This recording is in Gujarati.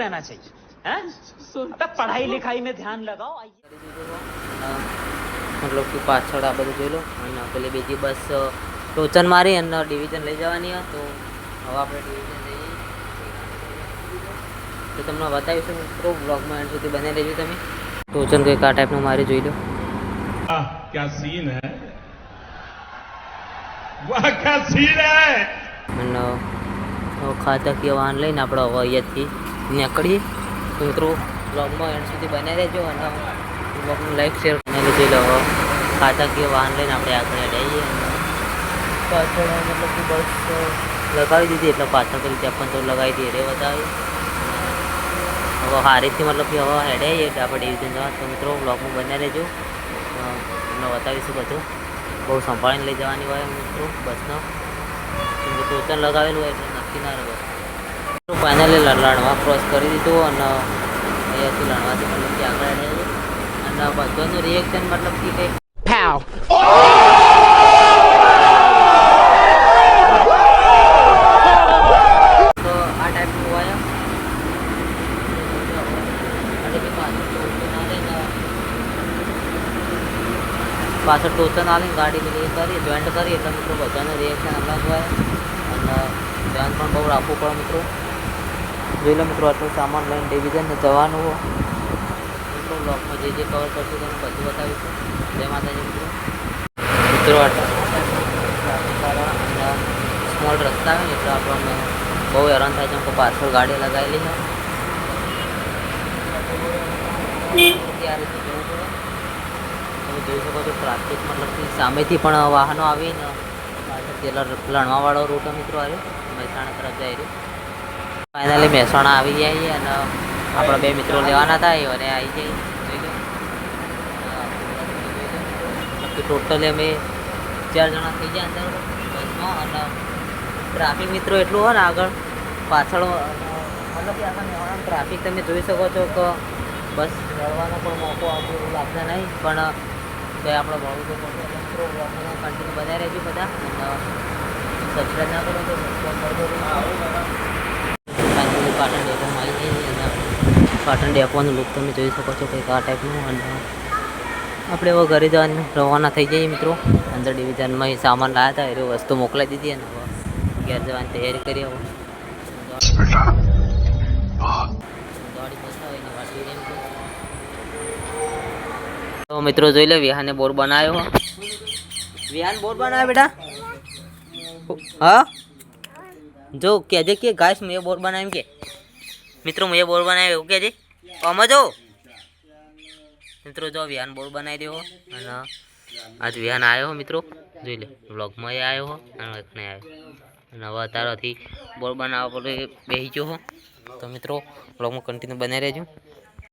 जाना चाहिए हैं अबे पढ़ाई लिखाई में ध्यान लगाओ आइए મતલબ કે પાછળ આ બધું જોઈ લો અને પેલી બીજી બસ ટોચન મારી અને ડિવિઝન લઈ જવાની હોય તો હવે આપણે ડિવિઝન લઈ જઈએ તો તમને બતાવીશું મિત્રો બ્લોગમાં એન્ડ સુધી બને રહેજો તમે ટોચન કંઈક આ ટાઈપનું મારી જોઈ લો वाह क्या सीन है वाह क्या सीन है અને હવે ખાતાકીય વાહન લઈને આપણે હવે અહીંયાથી નીકળીએ. તો મિત્રો બ્લોગમાં એન્ડ સુધી બને રહેજો અને બ્લોગનું લાઈક શેર અને જોઈ લો ખાતાકીય વાહન લઈને આપણે આગળ જઈએ. પાછળ મતલબ કે બસ લગાવી દીધી એટલે પાછળ પેલી ત્યાં તો લગાવી દઈએ રે બતાવી હવે હારીથી મતલબ કે હવે હેડે એટલે આપણે ડિવિઝન જવા તો મિત્રો બ્લોગમાં બને રહેજો. અ, તમને બતાવીશું બધું. બહુ સંભાળીને લઈ જવાની હોય મિત્રો બસનો. ટોચન લગાવેલું હોય એટલે નક્કી ના ફાઇનલી લણવા ક્રોસ કરી દીધું અને અહીંયાથી લણવાથી મતલબ કે આગળ અને બધાનું રિએક્શન મતલબ કે કંઈક તો હોય. પાછળ ટોચન ને ગાડી બધી કરીએ જોઈન્ટ કરીએ એટલે મિત્રો બધાનું રિએક્શન અલગ હોય. અને ધ્યાન પણ બહુ રાખવું પડે મિત્રો. જોઈ લો મિત્રો આટલું સામાન લઈને ડિવિઝનને જવાનું હો. મિત્રો બ્લોકમાં જે જે કવર કરશું તમને બધું બતાવીશું. જય માતાજી મિત્રો. મિત્રો સ્મોલ રસ્તા આવે એટલે આપણને બહુ હેરાન થાય છે. પાછળ ગાડી લગાવેલી છે. ત્યારે તમે જોઈ શકો છો ટ્રાફિક મતલબ સામેથી પણ વાહનો આવીને પાછળથી લણવાવાળો રૂટો મિત્રો આવ્યો. મહેસાણા તરફ જઈ રહ્યો. ફાઇનલી મહેસાણા આવી જાય છે અને આપણા બે મિત્રો લેવાના હતા અને આવી જઈએ જોઈ ટોટલી અમે ચાર જણા થઈ ગયા અંદર બસમાં અને ટ્રાફિક મિત્રો એટલું હોય ને આગળ પાછળ મતલબ કે આગળ ટ્રાફિક તમે જોઈ શકો છો કે બસ લડવાનો પણ મોકો આપણો લાગશે નહીં, પણ તો આપણે ભાવ તો મિત્રો બ્લોગમાં કન્ટિન્યુ બનાવી રહેજો બધા. સબસ્ક્રાઈબ ના કરો તો સબસ્ક્રાઈબ કરી પાટણ ડેપોમાં આવી જઈએ પાટણ ડેપોનું લુક તમે જોઈ શકો છો કંઈક આ ટાઈપનું અને આપણે હવે ઘરે જવાનું, રવાના થઈ જઈએ મિત્રો. અંદર ડિવિઝનમાં એ સામાન લાવ્યા હતા, એ વસ્તુ મોકલાવી દીધી અને હવે ઘેર જવાની તૈયારી કરી હવે. તો મિત્રો જોઈ લે, વિહાને બોર બનાવ્યો વિહાન બોર બનાવ્યો બેટા? હા? જો, કહેજે કે ગાઈસ, મેં બોર બનાવ્યું કે. મિત્રો, મેં બોર બનાવ્યો, એવું કહેજે. આમાં જો. મિત્રો, જો, વિહાન બોર બનાવી દેવો અને આજ વિહાન આવ્યો મિત્રો. જોઈ લે વ્લોગમાં એ આવ્યો હો, અને આવ્યો. અને હવે અત્યારથી બોર બનાવવા પડે બેસી ગયો હો. તો મિત્રો વ્લોગમાં કન્ટિન્યુ બનાવી રહેજો.